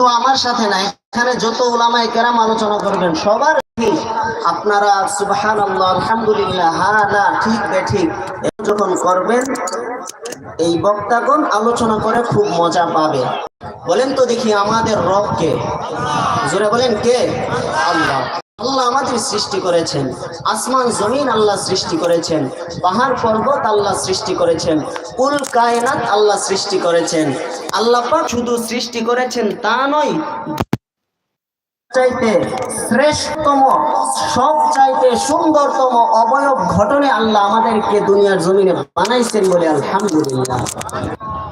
তো আমার সাথে না, এখানে যত ওলামাই কেরাম আলোচনা করবেন, সবার আপনারা সুবাহান আল্লাহ আলহামদুলিল্লাহ হ্যাঁ না ঠিক বে ঠিক। যখন করবেন, এই বক্তাগণ আলোচনা করে খুব মজা পাবে। বলেন তো দেখি আমাদের রবকে। জোরে বলেন কে? আল্লাহ। আল্লাহ আমাদের সৃষ্টি করেছেন। আসমান, জমিন আল্লাহ সৃষ্টি করেছেন। পাহাড়, পর্বত আল্লাহ সৃষ্টি করেছেন। কুল, কায়নাত আল্লাহ সৃষ্টি করেছেন। আল্লাহ পাক শুধু সৃষ্টি করেছেন তা নয়, চাইতে শ্রেষ্ঠতম, সব চাইতে সুন্দরতম অবয়ব ঘটনে আল্লাহ আমাদেরকে দুনিয়ার জমিনে বানাইছেন বলে আলহামদুলিল্লাহ।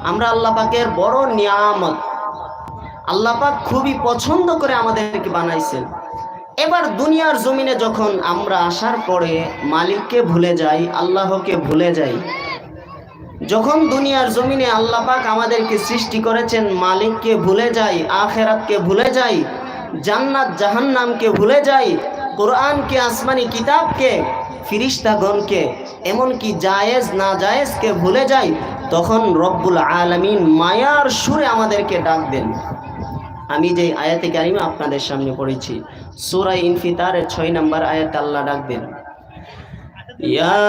আমরা আল্লাহ পাকের বড় নিয়ামত। আল্লাহ পাক খুবই পছন্দ করে আমাদেরকে বানাইছেন। এবার দুনিয়ার জমিনে যখন আমরা আসার পরে মালিককে ভুলে যাই, আল্লাহকে ভুলে যাই, যখন দুনিয়ার জমিনে আল্লাহ পাক আমাদেরকে সৃষ্টি করেছেন, মালিককে ভুলে যাই, আখেরাতকে ভুলে যাই, জান্নাত, জাহান্নামকে ভুলে যাই, কোরআনকে, আসমানি কিতাবকে, ফিরিস্তাগণকে, এমনকি জায়েজ না জায়েজকে ভুলে যাই, তখন রব্বুল আলামিন মায়ার সুরে আমাদেরকে ডাক দেন। আমি যে আয়াতে কারিমা আপনাদের সামনে পড়েছি সূরা ইনফিতারের ছয় নম্বর আয়াত আল্লাহ ডাক দেন, ইয়া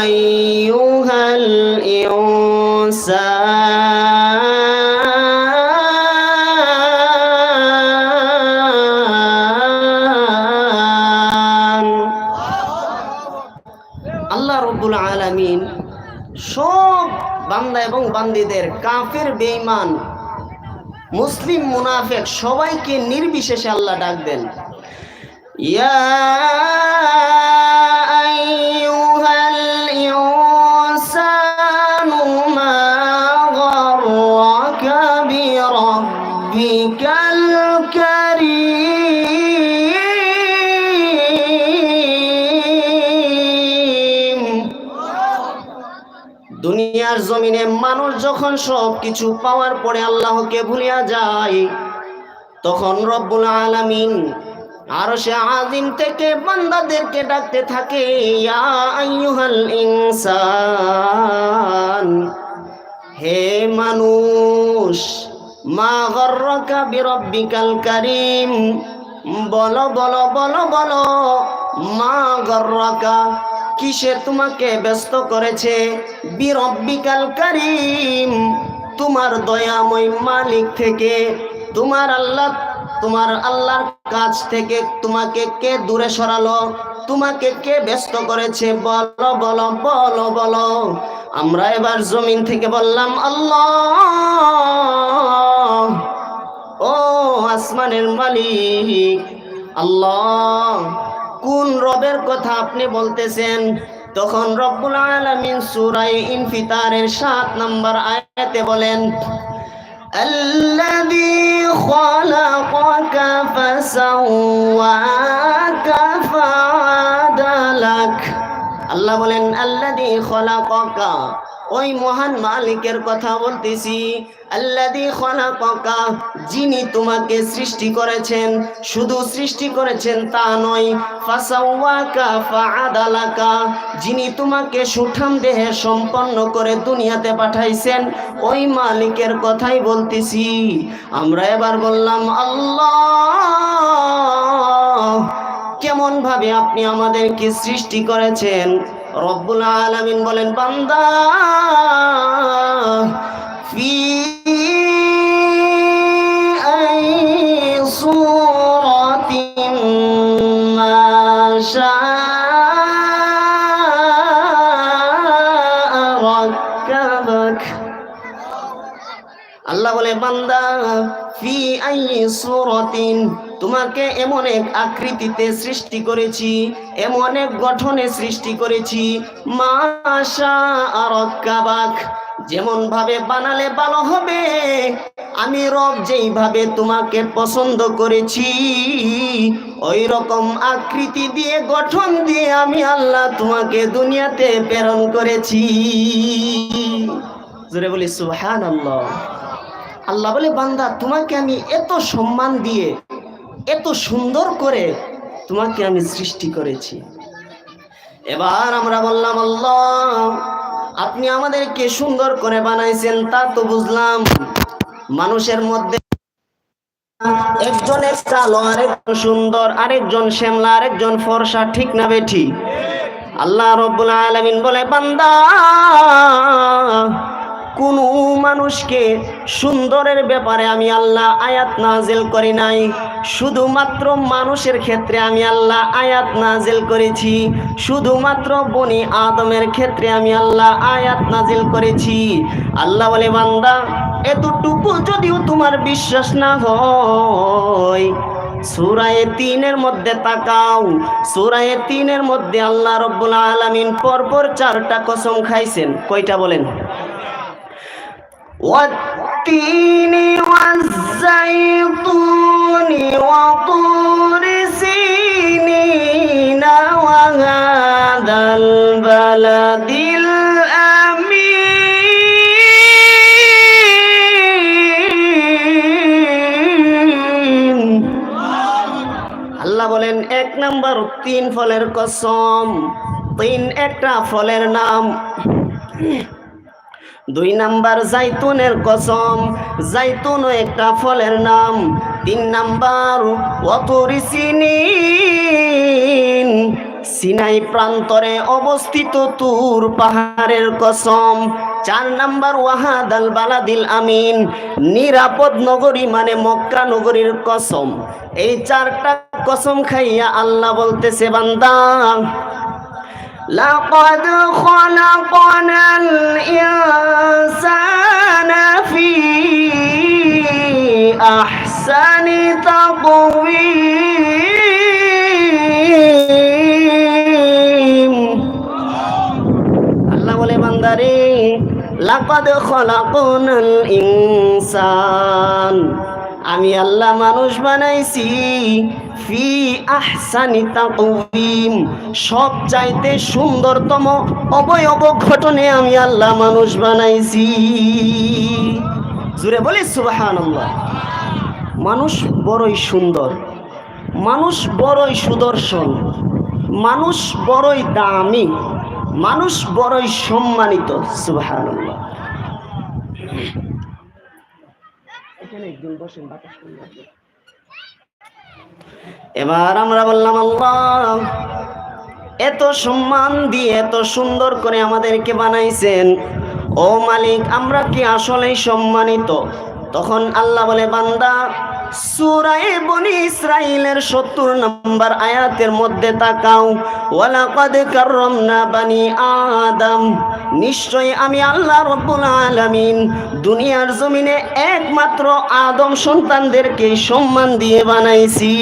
আইয়ুহাল ইনসান আলামিন সব বান্দা এবং বান্দিদের কাফের বেঈমান মুসলিম মুনাফেক সবাইকে নির্বিশেষে আল্লাহ ডাক দেন। ইয়া দুনিয়ার জমিনে মানুষ যখন সব কিছু পাওয়ার পরে আল্লাহকে ভুলিয়া যায়, তখন রব্বুল আলামিন আর সে আজিম থেকে বান্দাদেরকে ডাকতে থাকে ইনসান, হে মানুষ, মা গর্রকা বিরব্বিকাল কারীম, বলো বলো বলো বলো, মা গর্রকা কিসে তোমাকে ব্যস্ত করেছে? বিরব্বিকাল কারীম, তোমার দয়াময় মালিক থেকে। তোমার আল্লাহ, তোমার আল্লাহর কাছ থেকে তোমাকে কে দূরে সরালো? তোমাকে কে ব্যস্ত করেছে? বলো বলো বলো বলো। আমরা এবার জমিন থেকে বললাম, আল্লাহ, ও আসমানের মালিক, আল্লাহ কোন রবের কথা আপনি বলতেছেন তখন রব্বুল আলামিন সূরা ইনফিতারের 7 নম্বর আয়াতে বলেন الذي خلقك فسواك فعدلك আল্লাহ বলেন আল্লাদি খলাকা ওই মহান মালিকের কথা বলতেছি আল্লাদি খলাকা যিনি তোমাকে সৃষ্টি করেছেন, শুধু সৃষ্টি করেছেন তা নয়, ফাসাওয়াকা যিনি তোমাকে সুঠাম দেহে সম্পন্ন করে দুনিয়াতে পাঠাইছেন, ওই মালিকের কথাই বলতেছি। আমরা এবার বললাম, আল্লাহ কেমন ভাবে আপনি আমাদেরকে সৃষ্টি করেছেন? রব্বুল আলামিন বলেন বান্দা ফি আল্লাহ বলে বান্দা ফি আই সুরতিন তোমাকে এমন এক আকৃতিতে সৃষ্টি করেছি, এমন এক গঠনে সৃষ্টি করেছি। মাশা আরকাবাক যেমন ভাবে বানালে ভালো হবে, আমি রব যেইভাবে তোমাকে পছন্দ করেছি ওই রকম আকৃতি দিয়ে, গঠন দিয়ে আমি আল্লাহ তোমাকে দুনিয়াতে প্রেরণ করেছি। জোরে বলি সুহান আল্লাহ আল্লাহ বলে, বান্দা, তোমাকে আমি এত সম্মান দিয়ে এত সুন্দর করে তোমাকে আমি সৃষ্টি করেছি। এবার আমরা বললাম, আল্লাহ, আপনি আমাদেরকে সুন্দর করে বানাইছেন তা তো বুঝলাম। মানুষের মধ্যে একজনের কালো আরেকজন সুন্দর, আরেকজন শ্যামলা, আরেকজন ফর্সা, ঠিক না বেঠি? আল্লাহ রব্বুল আলামিন বলে, বান্দা কোন মানুষকে সুন্দরের ব্যাপারে আমি আল্লাহ আয়াত নাজিল করি নাই। শুধুমাত্র মানুষের ক্ষেত্রে আমি আল্লাহ আয়াত নাজিল করেছি। শুধুমাত্র বনি আদমের ক্ষেত্রে আমি আল্লাহ আয়াত নাজিল করেছি। আল্লাহ বলে, বান্দা, এতটুকু যদিও তোমার বিশ্বাস না হয়, সুরায়ে তিনের মধ্যে তাকাও। সুরায়ে তিনের মধ্যে আল্লাহ রব্বুল আলামিন পরপর চারটা কসম খাইছেন। কয়টা বলেন? والتين والزيتون وطور سينين وهذا البلد الأمين আল্লাহ বলেন এক নাম্বার তিন ফলের কসম তিন একটা ফলের নাম দুই নাম্বার জাইতুনের কসম। জাইতুনও একটা ফলের নাম। তিন নাম্বার অতরিসিনিন সিনাই প্রান্তরে অবস্থিত তুর পাহাড়ের কসম। চার নাম্বার, ওয়াহাদ আল বালাদিল আমিন। নিরাপদ নগরী মানে মক্কা নগরীর কসম। এই চারটা কসম খাইয়া আল্লাহ বলতেছে, বান্দা لقد خلقنا الإنسان في أحسن تقويم আল্লাহ বলে বান্দারে লাকাদ খলাকুনাল ইনসান আমি আল্লাহ মানুষ বানাইছি ফি আহসানি তাকওয়িম। সব চাইতে সুন্দরতম অবয়ব ঘটনে আমি আল্লাহ মানুষ বানাইছি। জুড়ে বলি, সুবহানাল্লাহ। মানুষ বড়ই সুন্দর। মানুষ বড়ই সুদর্শন। মানুষ বড়ই দামি। মানুষ বড়ই সম্মানিত। সুবহানাল্লাহ। এখানে একজন বসেন, বাতাস। এবার আমরা বললাম, আল্লাহ, এত সম্মান দিয়ে এত সুন্দর করে আমাদেরকে বানাইছেন। ও মালিক, আমরা কি আসলেই সম্মানিত? তখন আল্লাহ বলে, বান্দা সুরায়ে বনি ইসরাইলের সত্তর নম্বর আয়াতের মধ্যে তাকাও। ওয়ালাকাদ কাররামনা বানি আদম। নিশ্চয়ই আমি আল্লাহ রব্বুল আলামিন দুনিয়ার জমিনে একমাত্র আদম সন্তানদেরকে সম্মান দিয়ে বানাইছি।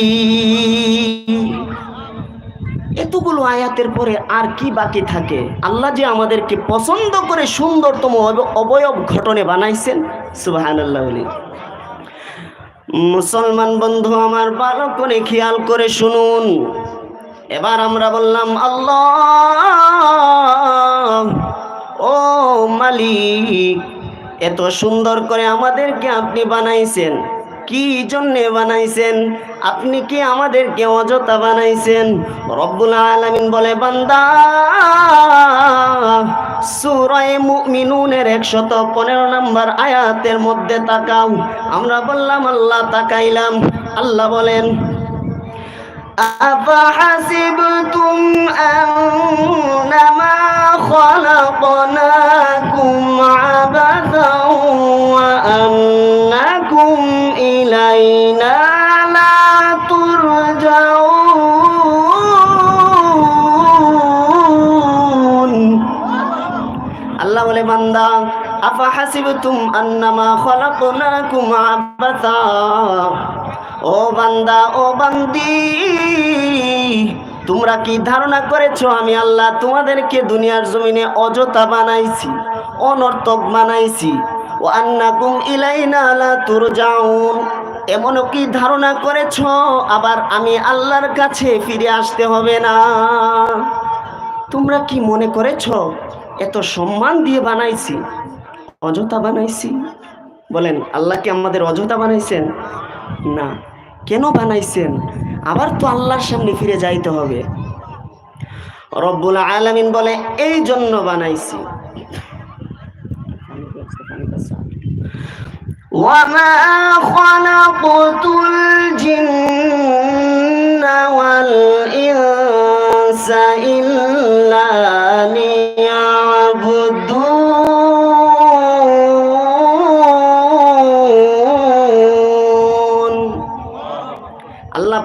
এতগুলো আয়াতের পরে আর কি বাকি থাকে? আল্লাহ যে আমাদেরকে পছন্দ করে সুন্দরতম অবয়ব ঘটনে বানাইছেন, সুবহানাল্লাহ বলি। মুসলমান বন্ধু, আমার ভালো করে খেয়াল করে শুনুন। এবার আমরা বললাম, আল্লাহ, ও মালিক, এত সুন্দর করে আমাদেরকে আপনি বানাইছেন। কি জন্যে বানাইছেন আপনি কি আমাদেরকে অযথা বানাইছেন রব্বুল আলামিন বলে বান্দা সূরায়ে মুমিনুনের 115 নম্বর আয়াতের মধ্যে তাকাও আমরা বললাম আল্লাহ তাকাইলাম আল্লাহ বলেন أفحسبتم أنما خلقناكم عبثا وأنكم إلينا لا ترجعون আল্লাহ বলে বান্দা আফা হাসিবতুম আন্নামা খলাকনাকুম আবাসা ও বান্দা ও বান্দি তোমরা কি ধারণা করেছো আমি আল্লাহ তোমাদেরকে দুনিয়ার জমিনে অযথা বানাইছি অনর্থক বানাইছি ও আন্নাকুম ইলাইনা লা তুরজাউন এমনও কি ধারণা করেছ? আবার আমি আল্লাহর কাছে ফিরে আসতে হবে না। তোমরা কি মনে করেছ, এত সম্মান দিয়ে বানাইছি? অযথা বানাইছি? বলেন, আল্লাহ কি আমাদের অযথা বানাইছেন? না। কেন বানাইছেন? আবার তো আল্লাহর সামনে ফিরে যাইতে হবে। রব্বুল আলামিন বলে এই জন্য বানাইছি। وما خلقت الجن والإنس إلا ليعبدون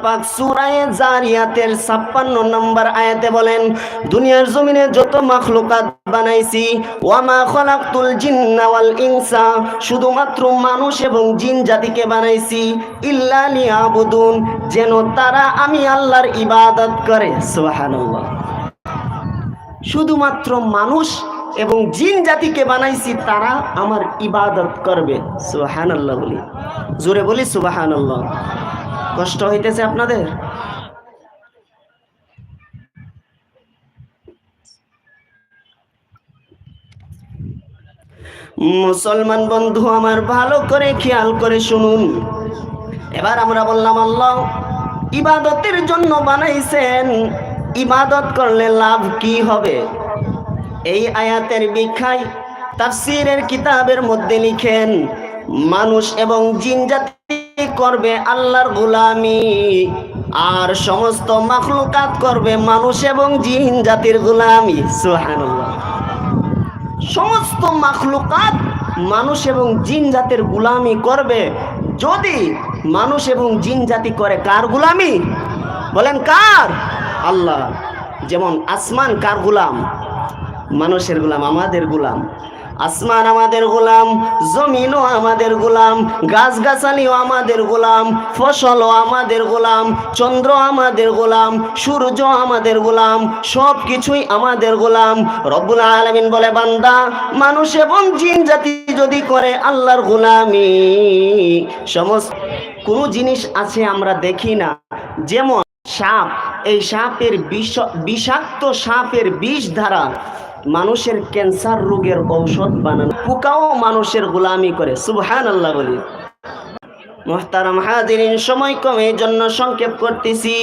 পাক সূরায়ে জারিয়াতের 56 নম্বর আয়াতে বলেন, দুনিয়ার জমিনে যত মাখলুকাত বানাইছি, ওয়ামা খলাকতুল জিন্না ওয়াল ইনসা, শুধুমাত্র মানুষ এবং জিন জাতিকে বানাইছি, ইল্লা লিয়াবুদুন, যেন তারা আমি আল্লাহর ইবাদত করে। সুবহানাল্লাহ। শুধুমাত্র মানুষ এবং জিন জাতিকে বানাইছি, তারা আমার ইবাদত করবে। সুবহানাল্লাহ বলি। জোরে বলি সুবহানাল্লাহ। কষ্ট হইতেছে আপনাদের? মুসলমান বন্ধু, আমার ভালো করে খেয়াল করে শুনুন। এবার আমরা বললাম, আল্লাহ ইবাদতের জন্য বানাইছেন। ইবাদত করলে লাভ কি হবে? এই আয়াতের বিখ্যায় তাফসিরের কিতাবের মধ্যে লিখেন, মানুষ এবং জিন জাতি করবে আল্লাহর গোলামি। আর সমস্ত মাখলুকাত করবে মানুষ এবং জিন জাতির গোলামি। সুবহানাল্লাহ। সমস্ত মাখলুকাত মানুষ এবং জিন জাতের গুলামি করবে। যদি মানুষ এবং জিন জাতি করে কার গুলামি? বলেন কার? আল্লাহ। যেমন আসমান কার গুলাম? মানুষের গুলাম, আমাদের গুলাম। আসমান আমাদের গোলাম, জমিনও আমাদের গোলাম, গাছগাছালিও আমাদের গোলাম, ফসলও আমাদের গোলাম, চন্দ্র আমাদের গোলাম, সূর্য আমাদের গোলাম সব কিছুই আমাদের গোলাম। রব্বুল আলামিন বলে, বান্দা, মানুষ এবং জিন জাতি যদি করে আল্লাহর গোলামি, সমস্ত কোনো জিনিস আছে আমরা দেখি না। যেমন সাপ, এই সাপের বিষ, বিষাক্ত সাপের বিষ দ্বারা মানুষের ক্যান্সার রোগের ঔষধ বানানো পোকাও মানুষের গোলামি করে সুবহান আল্লাহ বলি মোহতারাম হাদিরিন সময় কমে জন্য সংক্ষেপ করতেছি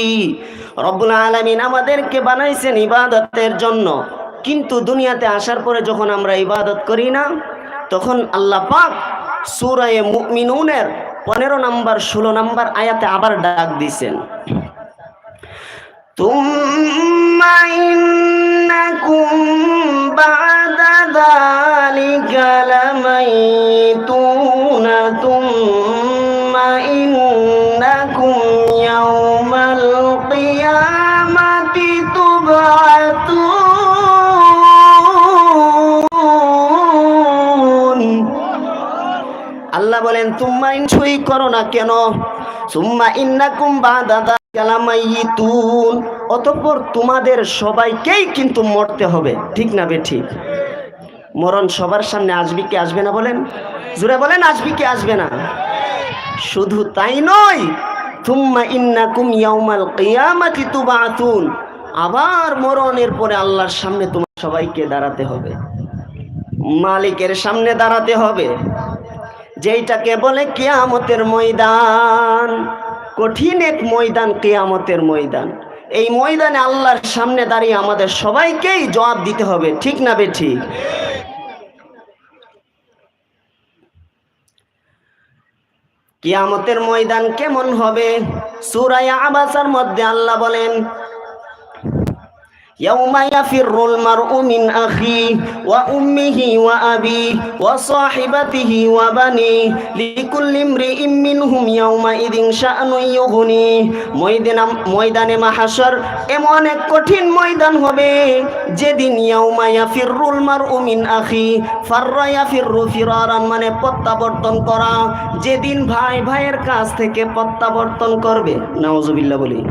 রব্বুল আলামিন আমাদেরকে বানাইছেন ইবাদতের জন্য কিন্তু দুনিয়াতে আসার পরে যখন আমরা ইবাদত করি না তখন আল্লাহ পাক সূরায়ে মুমিনুনের পনেরো নাম্বার ষোলো নাম্বার আয়াতে আবার ডাক দিছেন ثم إنكم بعد ذلك لميتون ثم إنكم يوم القيامة تبعثون আল্লাহ বলেন তোমরা ছুই করো না কেন সুম্মা ইন্নাকুম বাদা কালামাইতুন অতঃপর তোমাদের সবাইকেই কিন্তু মরতে হবে। ঠিক না বে ঠিক? মরণ সবার সামনে আসবি কি আসবে না বলেন? জুড়ে বলেন, আসবি কি আসবে না? শুধু তাই নয় তুম্মা ইন্নাকুম তুবাতুন আবার মরণের পরে আল্লাহর সামনে তোমার সবাইকে দাঁড়াতে হবে। মালিকের সামনে দাঁড়াতে হবে। যেইটাকে বলে কেয়ামতের ময়দান? কঠিন এক ময়দান, কেয়ামতের ময়দান। এই ময়দানে আল্লাহর সামনে দাঁড়িয়ে আমাদের সবাইকেই জবাব দিতে হবে, ঠিক না বে ঠিক কিয়ামতের ময়দান কেমন হবে? সুরায়া আবাসার মধ্যে আল্লাহ বলেন يوم يفر المرء من أخيه وأمه وأبيه وصاحبته وبنيه لكل امرئ منهم يومئذ شأن يغنيه ময়দান ময়দানে মাহাশর এমন এক কঠিন ময়দান হবে যেদিন ইয়াউমা ইয়াফিরুল মারউ মিন আখি ফাররা ইয়াফিরু ফিরারান মানে প্রত্যাবর্তন করা যেদিন ভাই ভাইয়ের কাছ থেকে প্রত্যাবর্তন করবে নাউজুবিল্লাহ বলি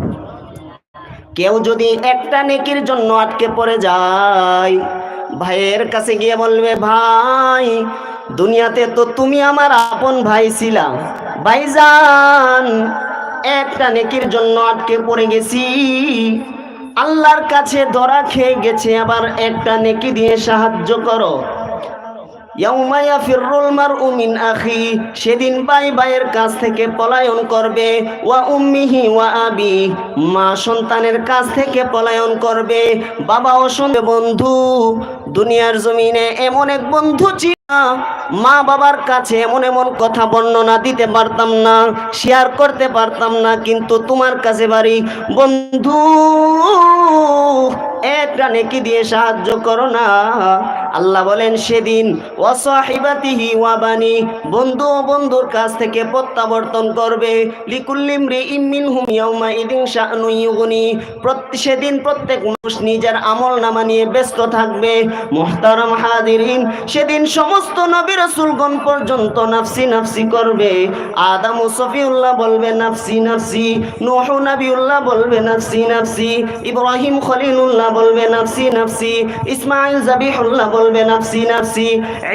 কেউ যদি একটা নেকির জন্য আটকে পড়ে যায়, ভাইয়ের কাছে গিয়ে বলবে, ভাই, দুনিয়াতে তো তুমি আমার আপন ভাই ছিলা। ভাইজান, একটা নেকির জন্য আটকে পড়ে গেছি। আল্লাহর কাছে ধরা খেয়ে গেছে, আবার একটা নেকি দিয়ে সাহায্য করো ইয়াউমা ইয়াফিরুল মারউ মিন আখি সেদিন ভাই ভাইয়ের কাছ থেকে পলায়ন করবে। ওয়া উম্মিহি ওয়া আবি, মা সন্তানের কাছ থেকে পলায়ন করবে। বাবা ও বন্ধু, দুনিয়ার জমিনে এমন এক বন্ধু মা বাবার কাছে এমন এমন কথা বর্ণনা দিতে পারতাম না শেয়ার করতে পারতাম না, কিন্তু তোমার কাছে বাড়ি, বন্ধু একটা নেকি দিয়ে সাহায্য করো না? আল্লাহ বলেন, সেদিন ওয়াসাহিবাতিহি ওয়াবানি বন্ধু ও বন্ধুর কাছ থেকে প্রত্যাবর্তন করবে। লিকুল্লিম রে ইমিন হুম ইয়াউমা ইদিন শানু ইউগনি। সেদিন প্রত্যেক মানুষ নিজের আমল নামা নিয়ে ব্যস্ত থাকবে। মুহতারাম হাদিরিন সেদিন সমস্ত নবী রাসূলগণ পর্যন্ত নাফসি নাফসি করবে। আদম ও সফিউল্লাহ বলবে, নাফসি নাফসি। নূহ নবিউল্লাহ বলবে, নাফসি নাফসি। ইব্রাহিম খলিলুল্লাহ বলবে, নাফসি নাফসি। ইসমাইল জাবিহুল্লাহ বলবে, নাফসি নাফসি।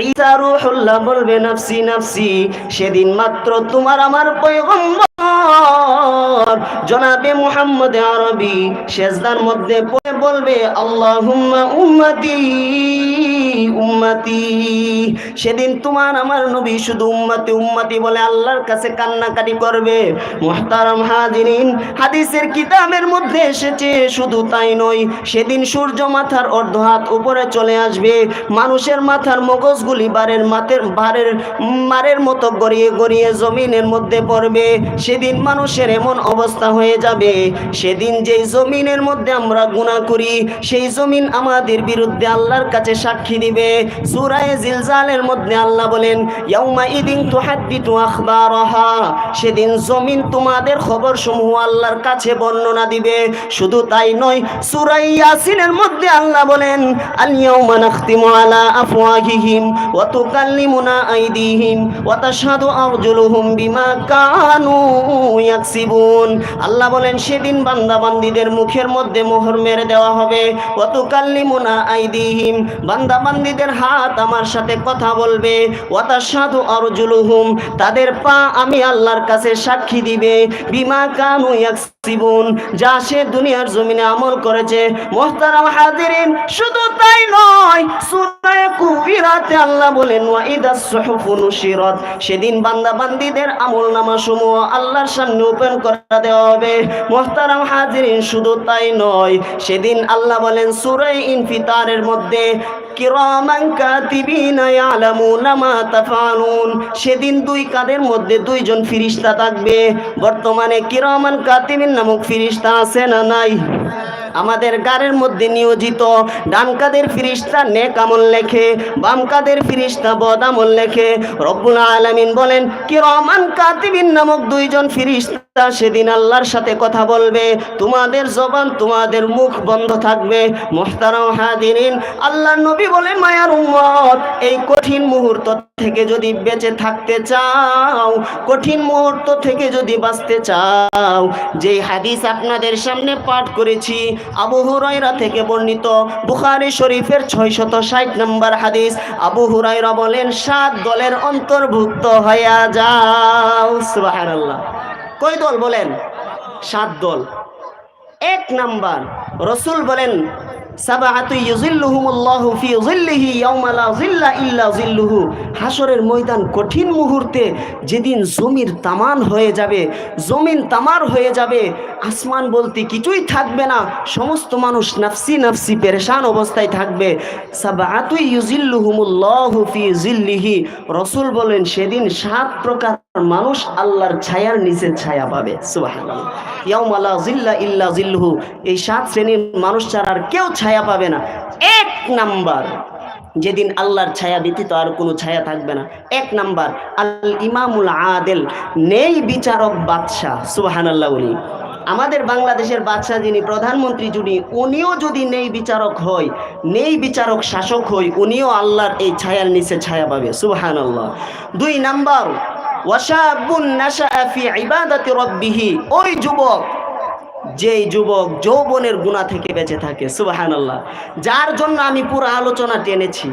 ঈসা রূহুল্লাহ বলবে, নাফসি নাফসি। সেদিন মাত্র তোমার আমার পয়গম্বর জনাবে মুহাম্মদ আরবি সেজদার মধ্যে পড়ে বলবে, আল্লাহুম্মা উম্মতি উম্মতি। সেদিন তোমার আমার নবী শুধু উম্মতি উম্মতি বলে আল্লাহর কাছে কান্নাকাটি করবে। মুহতারাম হাজিরিন, হাদিসের কিতাবের মধ্যে এসেছে, শুধু তাই নয়, সেদিন সূর্য মাথার অর্ধ হাত উপরে চলে আসবে। মানুষের মাথার মগজগুলি বারের মাথের বারের মারের মতো গড়িয়ে গড়িয়ে জমিনের মধ্যে পড়বে। সেদিন মানুষের এমন অবস্থা হয়ে যাবে। সেদিন যেই জমিনের মধ্যে আমরা গুণা করি, সেই জমিন আমাদের বিরুদ্ধে আল্লাহর কাছে সাক্ষী দিবে। সূরায়ে জিলজালের মধ্যে আল্লাহ বলেন, ইয়াউমা ইদিন তুহাদ্দিতু আখবারাহা। সেদিন জমিন তোমাদের খবর সমূহ আল্লাহর কাছে বর্ণনা দিবে। শুধু তাই নয়, সূরা ইয়াসিনের মধ্যে আল্লাহ বলেন আল ইয়াউমা নাখতিমু আলা আফওয়াহিহিম ওয়া তুকাল্লিমুনা আইদিহিম ওয়া তাশহাদু আরজুলুহুম বিমা কানু। আল্লাহ বলেন, সেদিন বান্দা বান্দীদের মুখের মধ্যে মোহর মেরে দেওয়া হবে। ওয়া তুকাল্লিমুনা আইদিহিম। বান্দা বান্দীদের হাত আমার সাথে কথা বলবে। ওয়া তাশহাদু আরজুলুহুম। তাদের পা আমি আল্লাহর কাছে সাক্ষী দিবে। বিমা কানু যা সে দুনিয়ার জমিনে আমল করেছে। মোহতারাম হাজিরিন, শুধু তাই নয় সূরা কুফিরাতে আল্লাহ বলেন সেদিন বান্দা বান্দীদের আমল নামা সমূহ আল্লাহর সামনে ওপেন করে দেওয়া হবে। মোহতারাম হাজিরিন শুধু তাই নয়, সেদিন আল্লাহ বলেন সূরা ইনফিতারের মধ্যে সেদিন দুই কাদের মধ্যে দুইজন ফিরিস্তা থাকবে। বর্তমানে কিরমান কাতিবিন নামক ফিরিস্তা আছে না নাই? আমাদের গাড়ের মধ্যে নিয়োজিত। ডান কাদের ফিরিস্তা নেক আমল লেখে, বামকাদের ফিরিস্তা বদ আমল লেখে। রব্বুল আলামিন বলেন কি রহমান কাতিবিন নামক দুইজন ফিরিস্তা সেদিন আল্লাহর সাথে কথা বলবে। তোমাদের জবান তোমাদের মুখ বন্ধ থাকবে। হাদিরিন আল্লাহ নবী বলেন, মায়ার উম্মত, এই কঠিন মুহূর্ত থেকে যদি বেঁচে থাকতে চাও, কঠিন মুহূর্ত থেকে যদি বাঁচতে চাও, যে হাদিস আপনাদের সামনে পাঠ করেছি, আবু হুরাইরা থেকে বর্ণিত, বুখারী শরীফের ছয়শত ষাট নম্বর হাদিস, আবু হুরাইরা বলেন, সাত দলের অন্তর্ভুক্ত হইয়া যাও। সুবহানাল্লাহ। কয় দল বলেন? সাত দল। এক নাম্বার, রসুল বলেন হাসরের ময়দান কঠিন মুহূর্তে যেদিন জমির তামান হয়ে যাবে, জমিন তামার হয়ে যাবে, আসমান বলতে কিছুই থাকবে না, সমস্ত মানুষ নাফসি নাফসি পেরেশান অবস্থায় থাকবে। সাবাহাতু ইউজিল্লুহুমুল্লাহু ফি জিল্লিহি রসুল বলেন, সেদিন সাত প্রকার মানুষ আল্লাহর ছায়ার নিচে ছায়া পাবে জিল্লা ইল্লা জিল্লুহু এই সাত শ্রেণির মানুষ ছাড়া আর কেউ ছায়া পাবে না। এক নাম্বার, যেদিন আল্লাহর ছায়া ব্যতীত আর কোনো ছায়া থাকবে না। এক নাম্বার, আল ইমামুল আদেল, নেই বিচারক বাদশাহ, সুবহানাল্লাহ উনি আমাদের বাংলাদেশের বাদশাহ যিনি প্রধানমন্ত্রী, যিনি, উনিও যদি নেই বিচারক হয়, নেই বিচারক শাসক হয়, উনিও আল্লাহর এই ছায়ার নিচে ছায়া পাবে, সুবহানাল্লাহ। দুই নাম্বার ওই যুবক, যেই যুবক যৌবনের গুণা থেকে বেঁচে থাকে, সুবহানাল্লাহ। যার জন্য আমি পুরো আলোচনা টেনেছি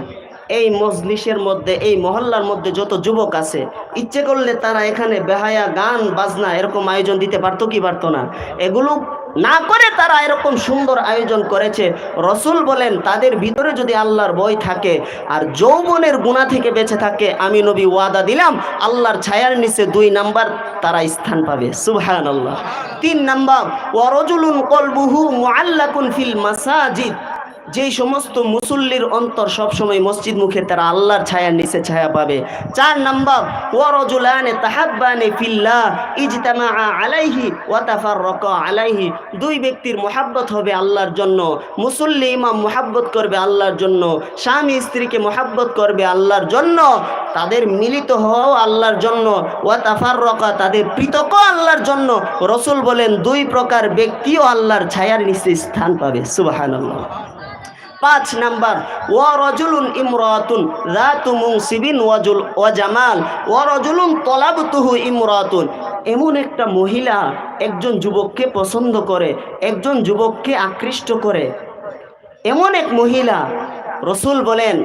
এই মজলিসের মধ্যে, এই মহল্লার মধ্যে যত যুবক আছে, ইচ্ছে করলে তারা এখানে বেহায়া গান, বাজনা এরকম আয়োজন দিতে পারতো কি পারতো না? এগুলো না করে তারা এরকম সুন্দর আয়োজন করেছে। রসুল বলেন, তাদের ভিতরে যদি আল্লাহর বই থাকে আর যৌবনের গুণা থেকে বেঁচে থাকে, আমি নবী ওয়াদা দিলাম, আল্লাহর ছায়ার নিচে দুই নাম্বার তারা স্থান পাবে। সুবহান আল্লাহ তিন নাম্বার ওয়ারজুলুন কলবুহু মুআল্লাকুন ফিল মাসাজিদ। যেই সমস্ত মুসল্লির অন্তর সবসময় মসজিদ মুখে তারা আল্লাহর ছায়ার নিচে ছায়া পাবে। চার নাম্বার, ওয়ারজুলানে তাহাব্বানে ফিল্লাহ ইজতামা আলাইহি ওয়া তাফাররাকা আলাইহি। দুই ব্যক্তির মোহাব্বত হবে আল্লাহর জন্য। মুসল্লি ইমাম মোহাব্বত করবে আল্লাহর জন্য। স্বামী স্ত্রীকে মোহাব্বত করবে আল্লাহর জন্য। তাদের মিলিত হওয়াও আল্লাহর জন্য। ওয়া তাফাররাকা, তাদের পৃথক আল্লাহর জন্য। রসুল বলেন, দুই প্রকার ব্যক্তিও আল্লাহর ছায়ার নিচে স্থান পাবে। সুবহানাল্লাহ। পাঁচ নাম্বার ও রজুলুন ইমরাতুন রাতু মুংসিবিন ওয়াজুল ওয়া জামাল ও রজুলুন তলাবতুহু ইমরাতুন। এমন একটা মহিলা একজন যুবককে পছন্দ করে, একজন যুবককে আকৃষ্ট করে। এমন এক মহিলা, রসুল বলেন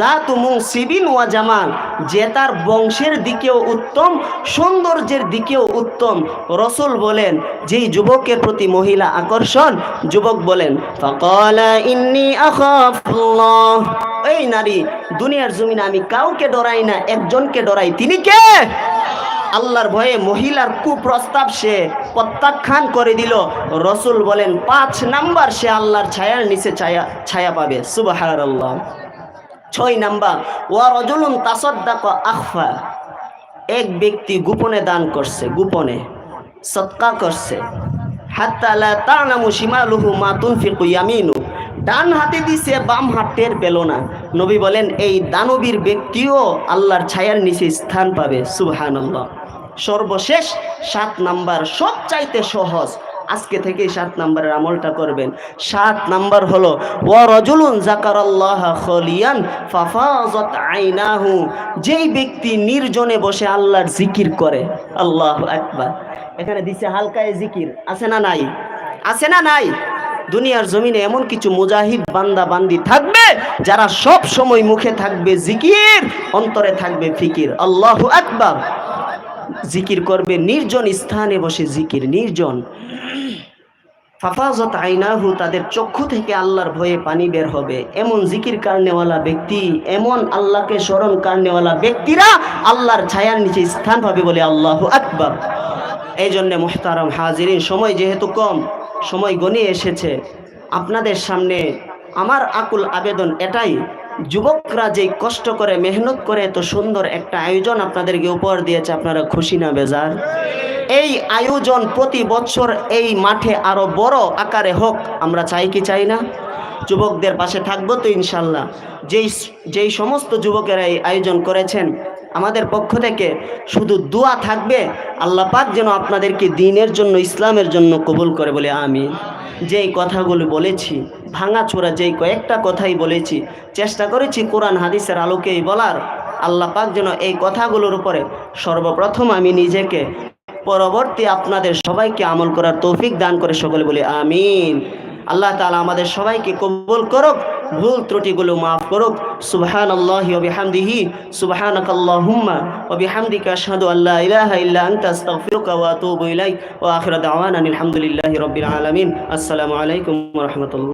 রাতু মুংসিবিন ওয়া জামাল, যে তার বংশের দিকেও উত্তম, সৌন্দর্যের দিকেও উত্তম। রসুল বলেন, যেই যুবকের প্রতি মহিলা আকর্ষণ, যুবক বলেন এই নারী, দুনিয়ার জমিনে আমি কাউকে ডরাই না, একজনকে ডরাই। তিনি কে? আল্লাহর ভয়ে মহিলার কুপ্রস্তাব সে প্রত্যাখ্যান করে দিল। রসুল বলেন, পাঁচ নাম্বার সে আল্লাহর ছায়ার নিচে ছায়া ছায়া পাবে। সুবাহার আল্লাহ ছয় নাম্বার, ওয়া রজুলুন তাসদ্দাক আখফা। এক ব্যক্তি গোপনে দান করছে, গোপনে সৎকা করছে। হাত্তা লা তা'লামু শিমালুহু মা তুনফিকু ইয়ামিনু। ডান হাতে দিছে, বাম হাত টের পেল না। নবী বলেন, এই দানবীর ব্যক্তিও আল্লাহর ছায়ার নিচে স্থান পাবে। সুবহানাল্লাহ। সর্বশেষ সাত নাম্বার, সবচাইতে সহজ আজকে থেকেই সাত নাম্বারের আমলটা করবেন। সাত নাম্বার হলো, ওয়া রজুলুন জাকারাল্লাহ খলিয়ান ফাফাজাত আইনাহু। যেই ব্যক্তি নির্জনে বসে আল্লাহর জিকির করে, আল্লাহ আকবার। এখানে দিছে হালকায় জিকির, আছে না নাই? আছে না নাই? দুনিয়ার জমিনে এমন কিছু মুজাহিদ, বান্দা, বান্দি থাকবে, যারা সব সময় মুখে থাকবে জিকির, অন্তরে থাকবে ফিকির। আল্লাহ আকবার। জিকির করবে, নির্জন স্থানে বসে জিকির, নির্জন। ফাফাজত আইনাহু তাদের চক্ষু থেকে আল্লাহর ভয়ে পানি বের হবে। এমন জিকির কারণেওয়ালা ব্যক্তি, এমন আল্লাহকে স্মরণ কারণেওয়ালা ব্যক্তিরা আল্লাহর ছায়ার নিচে স্থান পাবে বলে আল্লাহ আকবর। এই জন্যে মোহতারম হাজিরিন, সময় যেহেতু কম, সময় গনিয়ে এসেছে। আপনাদের সামনে আমার আকুল আবেদন এটাই যুবকরা যেই কষ্ট করে, মেহনত করে, এত সুন্দর একটা আয়োজন আপনাদেরকে উপহার দিয়েছে, আপনারা খুশি না, বেজার? এই আয়োজন প্রতি বছর এই মাঠে আরও বড় আকারে হোক, আমরা চাই কি চাই না? যুবকদের পাশে থাকব তো ইনশাল্লাহ। যেই যেই সমস্ত যুবকেরা এই আয়োজন করেছেন, আমাদের পক্ষ থেকে শুধু দোয়া থাকবে, আল্লাহ পাক যেন আপনাদেরকে দিনের জন্য, ইসলামের জন্য কবুল করে বলে আমি যেই কথাগুলো বলেছি ভাঙাচোরা যেই কয়েকটা কথাই বলেছি, চেষ্টা করেছি কোরআন হাদিসের আলোকেই বলার। আল্লাহ পাক যেন এই কথাগুলোর উপরে সর্বপ্রথম আমি নিজেকে, পরবর্তী আপনাদের সবাইকে আমল করার তৌফিক দান করে সকলে বলি আমিন। আল্লাহ তালা আমাদের সবাইকে কবুল করুক। ভুল ত্রুটিগুলো মাফ করুক। সুবহান আল্লাহ ওয়া বিহামদিহি। সুবহানাক আল্লাহুম্মা ওয়া বিহামদিকা আশহাদু আল্লা ইলাহা ইল্লা আনতা, আস্তাগফিরুকা ওয়া আতুবু ইলাইক। ওয়া আখিরু দাওয়ানা আলহামদুলিল্লাহি আলামিন। আসসালামু আলাইকুম ওয়া